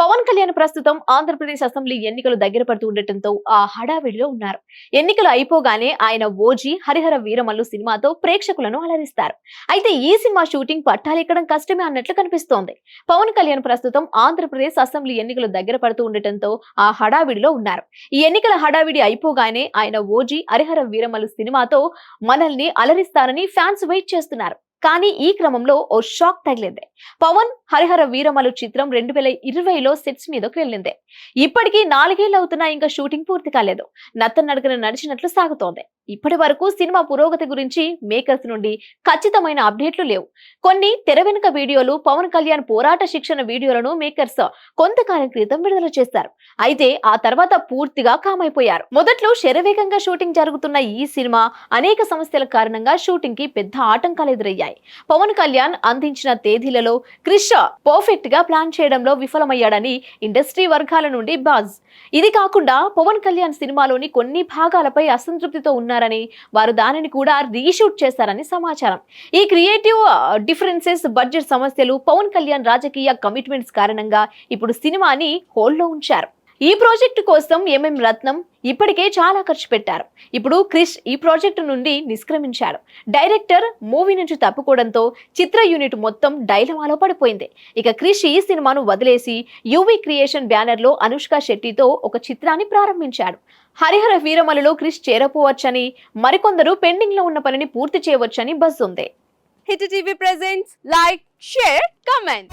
పవన్ కళ్యాణ్ ప్రస్తుతం ఆంధ్రప్రదేశ్ అసెంబ్లీ ఎన్నికలు దగ్గర పడుతూ ఉండటంతో ఆ హడావిడిలో ఉన్నారు. ఎన్నికలు అయిపోగానే ఆయన ఓజీ హరిహర వీరమల్లు సినిమాతో ప్రేక్షకులను అలరిస్తారు. అయితే ఈ సినిమా షూటింగ్ పట్టాలెక్కడం కష్టమే అన్నట్లు కనిపిస్తోంది. పవన్ కళ్యాణ్ ప్రస్తుతం ఆంధ్రప్రదేశ్ అసెంబ్లీ ఎన్నికలు దగ్గర పడుతూ ఉండటంతో ఆ హడావిడిలో ఉన్నారు. ఈ ఎన్నికల హడావిడి అయిపోగానే ఆయన ఓజీ హరిహర వీరమల్లు సినిమాతో మనల్ని అలరిస్తారని ఫ్యాన్స్ వెయిట్ చేస్తున్నారు. కానీ ఈ క్రమంలో ఓ షాక్ తగిలింది. పవన్ హరిహర వీరమలు చిత్రం రెండు వేల ఇరవైలో సెట్స్ మీదకు వెళ్ళింది. ఇప్పటికీ నాలుగేళ్ళు అవుతున్నా ఇంకా షూటింగ్ పూర్తి కాలేదు. నత్త నడకన నడిచినట్లు సాగుతోంది. ఇప్పటి వరకు సినిమా పురోగతి గురించి మేకర్స్ నుండి ఖచ్చితమైన అప్డేట్లు లేవు. కొన్ని తెర వెనుక వీడియోలు పవన్ కళ్యాణ్ పోరాట శిక్షణ వీడియోలను మేకర్స్ కొంతకాలం క్రితం విడుదల చేశారు. అయితే ఆ తర్వాత పూర్తిగా కామైపోయారు. మొదట్లో శరవేగంగా షూటింగ్ జరుగుతున్న ఈ సినిమా అనేక సమస్యల కారణంగా షూటింగ్కి పెద్ద ఆటంకాలు ఎదురయ్యాయి. పవన్ కళ్యాణ్ అందించిన తేదీలలో క్రిష్ పర్ఫెక్ట్గా ప్లాన్ చేయడంలో విఫలమయ్యాడని ఇండస్ట్రీ వర్గాల నుండి బాజ్. ఇది కాకుండా పవన్ కళ్యాణ్ సినిమాలోని కొన్ని భాగాలపై అసంతృప్తితో చేస్తున్నారని వారు దానిని కూడా రీషూట్ చేశారని సమాచారం. ఈ క్రియేటివ్ డిఫరెన్సెస్ బడ్జెట్ సమస్యలు పవన్ కళ్యాణ్ రాజకీయ కమిట్మెంట్స్ కారణంగా ఇప్పుడు సినిమాని హోల్డ్లో ఉంచారు. ఈ ప్రాజెక్టు కోసం ఎంఎం రత్నం ఇప్పటికే చాలా ఖర్చు పెట్టారు. ఇప్పుడు క్రిష్ ఈ ప్రాజెక్టు నుండి నిష్క్రమించాడు. డైరెక్టర్ మూవీ నుంచి తప్పుకోవడంతో చిత్ర యూనిట్ మొత్తం డైలమాలో పడిపోయింది. ఇక క్రిష్ ఈ సినిమాను వదిలేసి యువి క్రియేషన్ బ్యానర్లో అనుష్క శెట్టితో ఒక చిత్రాన్ని ప్రారంభించాడు. హరిహర వీరమలలో క్రిష్ చేరపోవచ్చని మరికొందరు పెండింగ్లో ఉన్న పనిని పూర్తి చేయవచ్చని బస్ ఉంది. Hit TV presents like share comment.